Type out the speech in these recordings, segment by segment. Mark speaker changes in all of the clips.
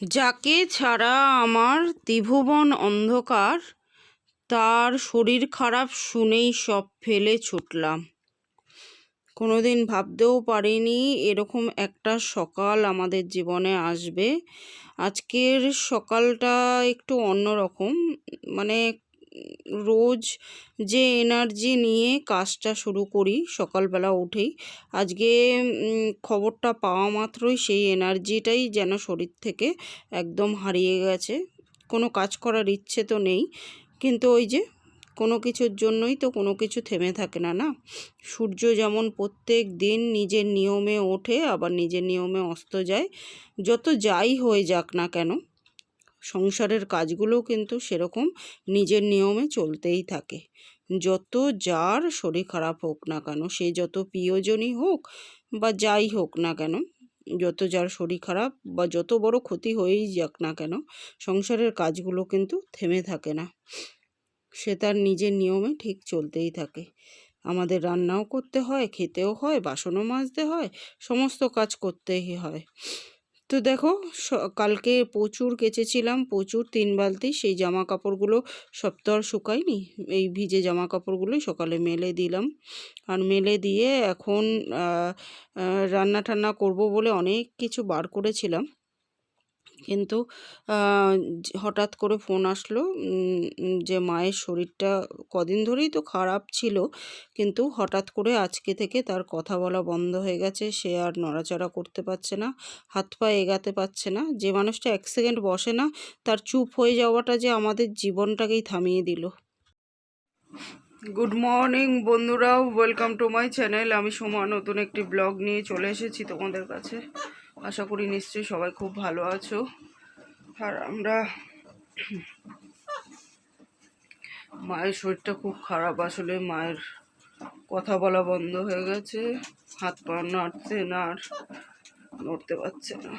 Speaker 1: যাকে ছাড়া আমার ত্রিভুবন অন্ধকার, তার শরীর খারাপ শুনেই সব ফেলে ছুটলাম। কোনোদিন ভাবতেও পারিনি এরকম একটা সকাল আমাদের জীবনে আসবে। আজকের সকালটা একটু অন্যরকম মানে রোজ যে এনার্জি নিয়ে কাজটা শুরু করি সকালবেলা উঠেই, আজকে খবরটা পাওয়া মাত্রই সেই এনার্জিটাই যেন শরীর থেকে একদম হারিয়ে গেছে। কোনো কাজ করার ইচ্ছে তো নেই, কিন্তু ওই যে কোনো কিছুর জন্যই তো কোনো কিছু থেমে থাকে না না? সূর্য যেমন প্রত্যেক দিন নিজের নিয়মে ওঠে, আবার নিজের নিয়মে অস্ত যায়, যত যাই হয়ে যাক না কেন সংসারের কাজগুলোও কিন্তু সেরকম নিজের নিয়মে চলতেই থাকে। যত যার শরীর খারাপ হোক না কেন, সে যত প্রিয়জনই হোক বা যাই হোক না কেন, যত যার শরীর খারাপ বা যত বড় ক্ষতি হয়েই যাক না কেন, সংসারের কাজগুলো কিন্তু থেমে থাকে না। সে তার নিজের নিয়মে ঠিক চলতেই থাকে। আমাদের রান্নাও করতে হয়, খেতেও হয়, বাসনও মাজতে হয়, সমস্ত কাজ করতেই হয়। তো দেখো কালকে প্রচুর কেচেছিলাম, প্রচুর তিন বালতি, সেই জামা কাপড়গুলো সব তো আর শুকায়নি, এই ভিজে জামা কাপড়গুলোই সকালে মেলে দিলাম। আর মেলে দিয়ে এখন রান্না টান্না করব বলে অনেক কিছু বার করেছিলাম। কিন্তু হঠাৎ করে ফোন আসলো যে, মায়ের শরীরটা কদিন ধরেই তো খারাপ ছিল, কিন্তু হঠাৎ করে আজকে থেকে তার কথা বলা বন্ধ হয়ে গেছে, সে আর নড়াচড়া করতে পারছে না, হাত পা এগাতে পারছে না, যে, মানুষটা এক সেকেন্ড বসে না, তার চুপ হয়ে যাওয়াটা যে, আমাদের জীবনটাকেই থামিয়ে দিল। গুড মর্নিং বন্ধুরা ওয়েলকাম টু মাই চ্যানেল। আমি সোমা, নতুন একটি ব্লগ নিয়ে চলে এসেছি তোমাদের কাছে। আশা করি নিশ্চয়ই সবাই খুব ভালো আছো। আর আমরা মায়ের শরীরটা খুব খারাপ আসলে, মায়ের কথা বলা বন্ধ হয়ে গেছে। হাত পা নাড়ছে না আর নড়তে পারছে না।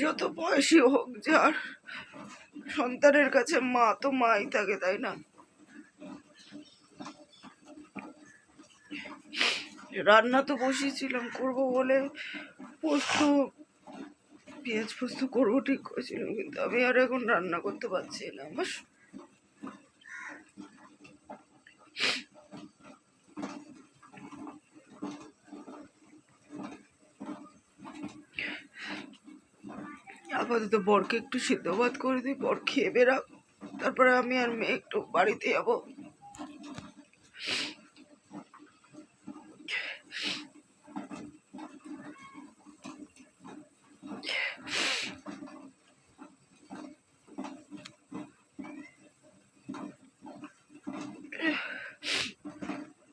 Speaker 1: যত বয়সী হোক, যার সন্তানের কাছে মা তো মাই থাকে, তাই না? রান্না তো বসিয়েছিলাম, করব বলে পোস্ত, পেঁয়াজ পোস্ত করব ঠিক করেছিলাম, কিন্তু আমি আর এখন রান্না করতে পারছি না। আমার আপাতত বরকে একটু সিদ্ধ ভাত করে দিই, বর খেয়ে বেরাক তারপরে আমি আর মেয়ে একটু বাড়িতে যাব।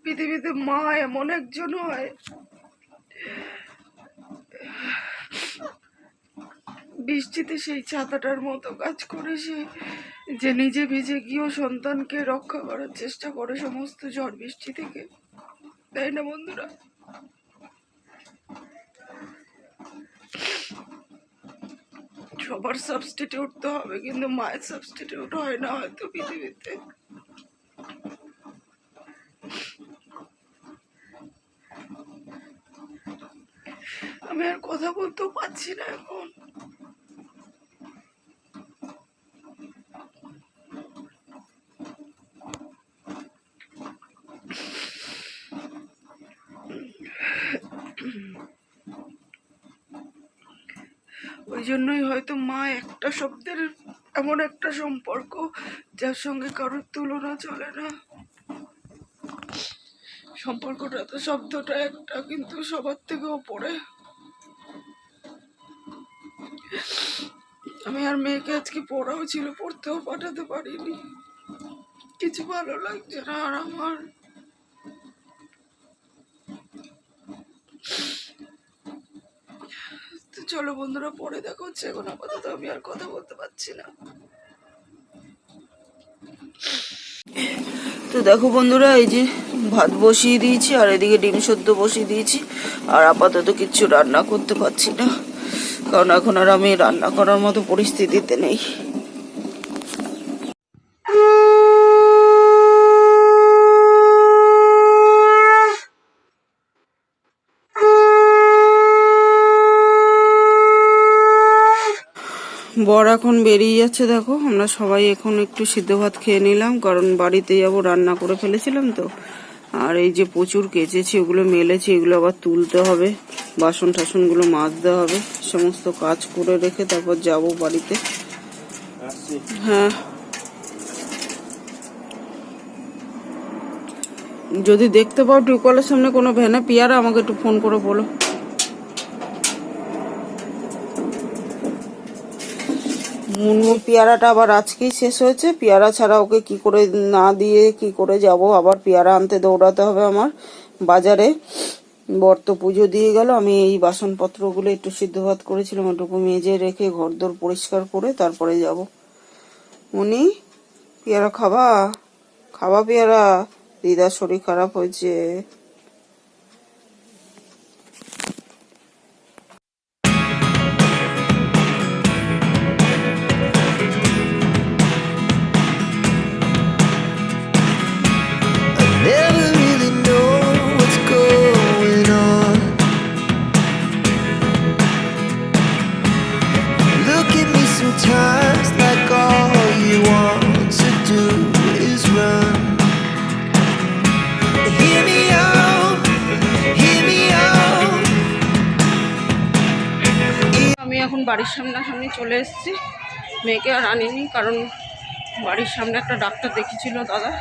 Speaker 1: পৃথিবীতে মা এমন একজন হয় বৃষ্টিতে সেই ছাতাটার মতো কাজ করে সে যে নিজে ভিজে গিয়েও সন্তানকে রক্ষা করার চেষ্টা করে সমস্ত ঝড় বৃষ্টি থেকে। তাই না বন্ধুরা? সবার সাবস্টিটিউট তো হবে, কিন্তু মায়ের সাবস্টিটিউট হয় না হয়তো পৃথিবীতে। আমি আর কথা বলতেও পারছি না এখন। জন্যই হয়তো মা একটা শব্দের এমন একটা সম্পর্ক যার সঙ্গে কারোর তুলনা চলে না। সম্পর্কটা তো শব্দটা একটা, কিন্তু সবার থেকে ওপরে। আমি আর মেয়েকে আজকে পড়াও ছিল, পড়তেও পাঠাতে পারিনি। কিছু ভালো লাগছে না আর আমার তো চলো বন্ধুরা, পরে দেখা হচ্ছে। এখন আপাতত আমি আর কথা বলতে পারছি না। তো দেখো বন্ধুরা, এই যে ভাত বসিয়ে দিয়েছি আর এদিকে ডিম সদ্য বসিয়ে দিয়েছি। আর আপাতত কিছু রান্না করতে পারছি না। কারণ এখন আর আমি রান্না করার মতো পরিস্থিতিতে নেই। বর এখন বেরিয়ে যাচ্ছে দেখো। আমরা সবাই এখন একটু সিদ্ধ ভাত খেয়ে নিলাম, কারণ বাড়িতে যাব, রান্না করে ফেলেছিলাম তো। আর এই যে প্রচুর কেচেছি, ওগুলো মেলেছি, এগুলো আবার তুলতে হবে। বাসন টাসনগুলো মাজতে হবে, সমস্ত কাজ করে রেখে তারপর যাব বাড়িতে। হ্যাঁ। যদি দেখতে পাও টিউবওয়েলের সামনে কোনো ভ্যানে পিয়ারা, আমাকে একটু ফোন করে বলো। মুনমু পেয়ারাটা আবার আজকেই শেষ হয়েছে। পেয়ারা ছাড়া ওকে কি করে না দিয়ে কি করে যাব? আবার পেয়ারা আনতে দৌড়াতে হবে আমার বাজারে। বর্ত পুজো দিয়ে গেল। আমি এই বাসনপত্রগুলো একটু সিদ্ধ ভাত করেছিলাম, ওটুকু মেজে রেখে ঘরদোর পরিষ্কার করে তারপরে যাব। উনি পেয়ারা খাবা? খাবা পেয়ারা? দিদার শরীর খারাপ হয়েছে। বাড়ির সামনাসামনি চলে এসেছি। মেয়েকে আর আনিনি কারণ বাড়ির সামনে একটা ডাক্তার দেখেছিল দাদা।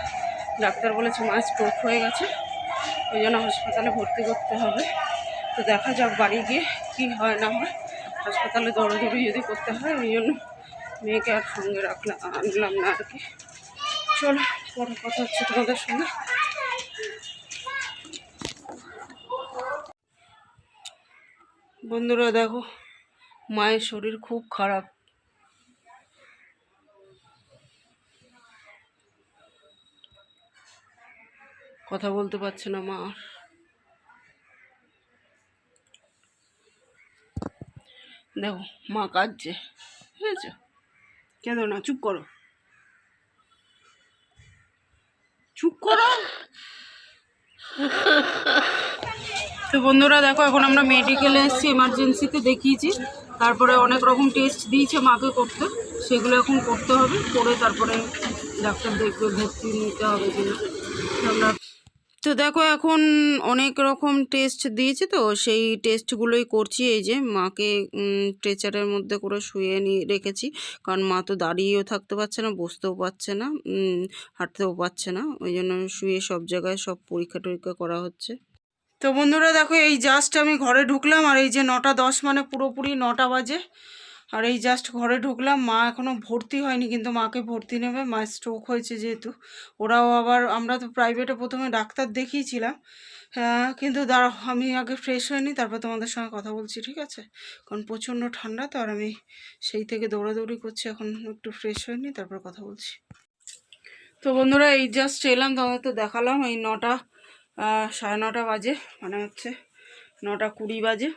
Speaker 1: ডাক্তার বলেছে মায়ের স্ট্রোক হয়ে গেছে। ওই জন্য হাসপাতালে ভর্তি করতে হবে। তো দেখা যাক বাড়ি গিয়ে কী হয় না হয়। হাসপাতালে দৌড়াদৌড়ি যদি করতে হয়, ওই জন্য মেয়েকে আর সঙ্গে রাখলাম আনলাম না আর কি। চলো, পরে কথা হচ্ছে তোমাদের সঙ্গে। বন্ধুরা, দেখো মায়ের শরীর খুব খারাপ। কথা বলতে পারছে না মা। দেখো, মা কাঁদছে, বুঝেছ? কেঁদো না, চুপ করো। চুপ করো। তো বন্ধুরা, দেখো, এখন আমরা মেডিকেলে এসেছি এমার্জেন্সিতে দেখিয়েছি। তারপরে অনেক রকম টেস্ট দিয়েছে মাকে করতে, সেগুলো এখন করতে হবে, করে তারপরে ডাক্তার দেখবে ভর্তি নিতে হবে কিনা। তো দেখো এখন অনেক রকম টেস্ট দিয়েছে তো, সেই টেস্টগুলোই করছি, এই যে মাকে স্ট্রেচারের মধ্যে করে শুয়ে নিয়ে রেখেছি, কারণ মা তো দাঁড়িয়েও থাকতে পারছে না, বসতেও পারছে না হাঁটতেও পারছে না, ওই জন্য শুয়ে সব জায়গায় সব পরীক্ষা টরীক্ষা করা হচ্ছে। তো বন্ধুরা দেখো, এই জাস্ট আমি ঘরে ঢুকলাম, আর এই যে নটা দশ মানে পুরোপুরি নটা বাজে। আর এই জাস্ট ঘরে ঢুকলাম, মা এখনও ভর্তি হয়নি, কিন্তু মাকে ভর্তি নেবে, মায়ের স্ট্রোক হয়েছে যেহেতু। ওরাও আবার, আমরা তো প্রাইভেটে প্রথমে ডাক্তার দেখিয়েছিলাম। হ্যাঁ কিন্তু দাঁড়াও, আমি আগে ফ্রেশ হয়নি তারপর তোমাদের সঙ্গে কথা বলছি, ঠিক আছে? কারণ প্রচণ্ড ঠান্ডা, তো আর আমি সেই থেকে দৌড়াদৌড়ি করছি, এখন একটু ফ্রেশ হয়নি তারপর কথা বলছি। তো বন্ধুরা, এই জাস্ট এলাম, তোমাদের তো দেখালাম, এই নটা সাড়ে নটা বাজে মানে হচ্ছে নটা কুড়ি বাজে।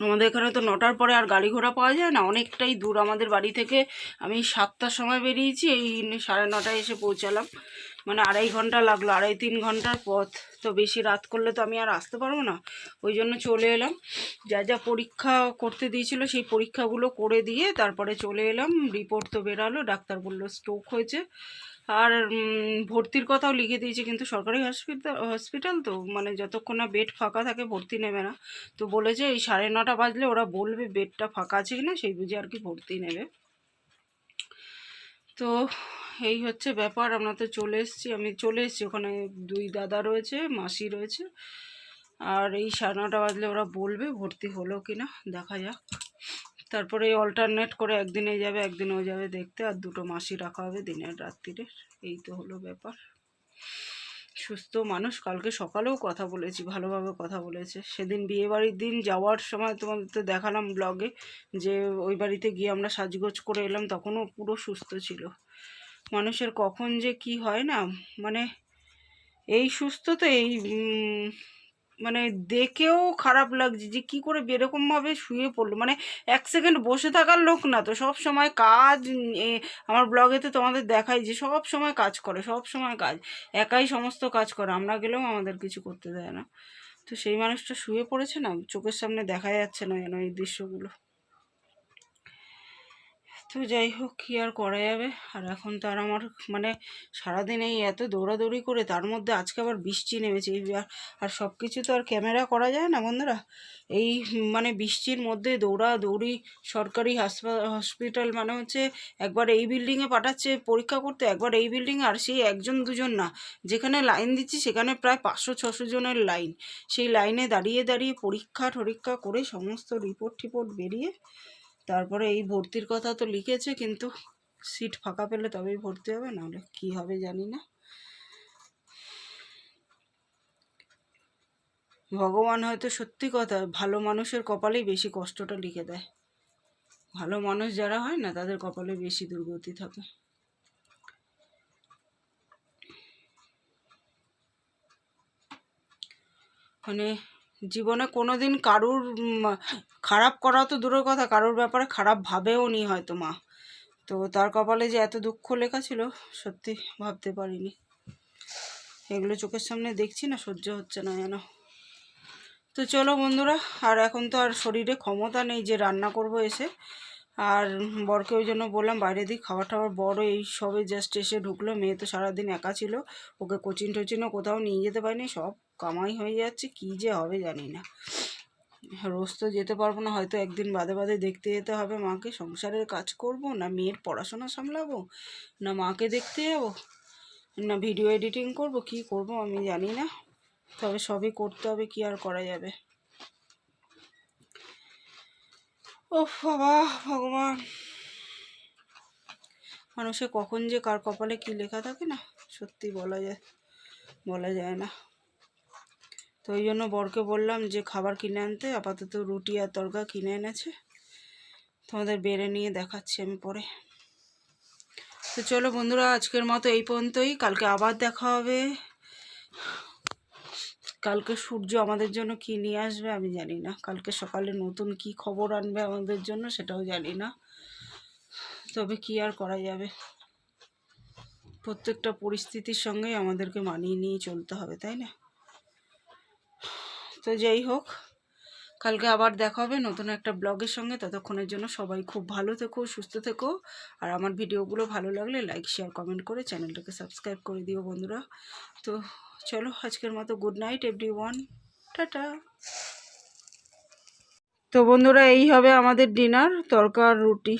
Speaker 1: আমাদের এখানে তো নটার পরে আর গাড়ি ঘোড়া পাওয়া যায় না, অনেকটাই দূর। আমাদের বাড়ি থেকে আমি সাতটার সময় বেরিয়েছি, এই সাড়ে নটায় এসে পৌঁছালাম। মানে আড়াই ঘণ্টা লাগল, আড়াই তিন ঘণ্টার পথ। তো বেশি রাত করলে তো আমি আর আসতে পারব না। ওই জন্য চলে এলাম। যা যা পরীক্ষা করতে দিয়েছিল সেই পরীক্ষাগুলো করে দিয়ে তারপরে চলে এলাম। রিপোর্ট তো বেরালো, ডাক্তার বলল স্ট্রোক হয়েছে। আর ভর্তির কথাও লিখে দিয়েছে, কিন্তু সরকারি হসপিটাল হসপিটাল তো মানে যতক্ষণ না বেড ফাঁকা থাকে ভর্তি নেবে না। তো বলেছে এই সাড়ে নটা বাজলে ওরা বলবে বেডটা ফাঁকা আছে কিনা, সেই বুঝে আর কি ভর্তি নেবে। তো এই হচ্ছে ব্যাপার, আমরা তো চলে এসেছি, আমি চলে এসেছি, ওখানে দুই দাদা রয়েছে, মাসি রয়েছে। আর এই সাড়ে নটা বাজলে ওরা বলবে ভর্তি হলো কি না দেখা যাক। তারপরে অল্টারনেট করে একদিন একদিনে যাবে, একদিন ও যাবে দেখতে, আর দুটো মাসি রাখা হবে দিনের রাত্রিরে। এই তো হলো ব্যাপার। সুস্থ মানুষ, কালকে সকালেও কথা বলেছি, ভালোভাবে কথা বলেছে। সেদিন বিয়ে বাড়ির দিন যাওয়ার সময় তোমাদের তো দেখালাম ব্লগে যে ওই বাড়িতে গিয়ে আমরা সাজগোজ করে এলাম, তখনও পুরো সুস্থ ছিল। মানুষের কখন যে কি হয় না মানে এই সুস্থ তো এই মানে দেখেও খারাপ লাগছে যে কি করে এরকমভাবে শুয়ে পড়ল। মানে এক সেকেন্ড বসে থাকার লোক না তো, সব সময় কাজ আমার ব্লগেতে তোমাদের দেখাই যে সব সময় কাজ করে, সব সময় কাজ। একাই সমস্ত কাজ করে, আমরা গেলেও আমাদের কিছু করতে দেয় না। তো সেই মানুষটা শুয়ে পড়েছে না? চোখের সামনে দেখা যাচ্ছে না যেন এই দৃশ্যগুলো। তো যাই হোক, কী আর করা যাবে? আর এখন তো আর আমার মানে সারাদিন এই এত দৌড়াদৌড়ি করে তার মধ্যে আজকে আবার বৃষ্টি নেমেছে। আর- আর সব কিছু তো আর ক্যামেরা করা যায় না বন্ধুরা? এই মানে বৃষ্টির মধ্যে দৌড়াদৌড়ি সরকারি হাসপা- হসপিটাল মানে হচ্ছে একবার এই বিল্ডিংয়ে পাঠাচ্ছে পরীক্ষা করতে, একবার এই বিল্ডিংয়ে আর সেই একজন দুজন না। যেখানে লাইন দিচ্ছি সেখানে প্রায় পাঁচশো, ছশো জনের লাইন সেই লাইনে দাঁড়িয়ে দাঁড়িয়ে পরীক্ষা টরীক্ষা করে সমস্ত রিপোর্ট টিপোর্ট বেরিয়ে তারপরে এই ভর্তির কথা তো লিখেছে, কিন্তু সিট ফাঁকা পেলে তবেই ভর্তি হবে, নাহলে কি হবে জানি না। ভগবান হয়তো সত্যি কথা, ভালো মানুষের কপালেই বেশি কষ্টটা লিখে দেয়। ভালো মানুষ যারা হয় না, তাদের কপালে বেশি দুর্গতি থাকে। মানে জীবনে কোনো দিন কারুর খারাপ করা তো দূরের কথা, কারোর ব্যাপারে খারাপ ভাবেও নি হয়তো মা। তো তার কপালে যে এত দুঃখ লেখা ছিল, সত্যি ভাবতে পারিনি। এগুলো চোখের সামনে দেখছি না, সহ্য হচ্ছে না যেন। তো চলো বন্ধুরা, আর এখন তো আর শরীরে ক্ষমতা নেই যে রান্না করব এসে। আর বরকে ওই জন্য বললাম, বাইরে দিই খাবার টাবার বড়, এই সবে জাস্ট এসে ঢুকলো, মেয়ে তো সারাদিন একা ছিল, ওকে কোচিং টোচিনও কোথাও নিয়ে যেতে পারিনি, সব কামাই হয়ে যাচ্ছে, কী যে হবে জানি না। রোজ তো যেতে পারব না, হয়তো একদিন বাদে বাদে দেখতে যেতে হবে মাকে। সংসারের কাজ করব না মেয়ের পড়াশোনা সামলাবো, না মাকে দেখতে যাব, না ভিডিও এডিটিং করব, কি করব আমি জানি না। তবে সবই করতে হবে, কি আর করা যাবে। ও বাবা, ভগবান। মানুষে কখন যে কার কপালে কি লেখা থাকে না, সত্যি বলা যায় বলা যায় না। তো ওই জন্য বরকে বললাম যে খাবার কিনে আনতে, আপাতত রুটি আর তরকা কিনে এনেছে। তোমাদের বেড়ে নিয়ে দেখাচ্ছি আমি পরে। তো চলো বন্ধুরা, আজকের মতো এই পর্যন্তই। কালকে আবার দেখা হবে। কালকে সূর্য আমাদের জন্য কি নিয়ে আসবে আমি জানি না। কালকে সকালে নতুন কি খবর আনবে আমাদের জন্য সেটাও জানি না। তবে কি আর করা যাবে? প্রত্যেকটা পরিস্থিতির সঙ্গেই আমাদেরকে মানিয়ে নিয়ে চলতে হবে, তাই না? তো যাই হোক, কালকে আবার দেখা হবে নতুন একটা ব্লগের সঙ্গে। ততক্ষণের জন্য সবাই খুব ভালো থেকো, সুস্থ থেকো। আর আমার ভিডিওগুলো ভালো লাগলে লাইক শেয়ার কমেন্ট করে চ্যানেলটাকে সাবস্ক্রাইব করে দিও বন্ধুরা। তো চলো, আজকের মতো good night everyone tata. তো বন্ধুরা, এই হবে আমাদের ডিনার তরকার রুটি।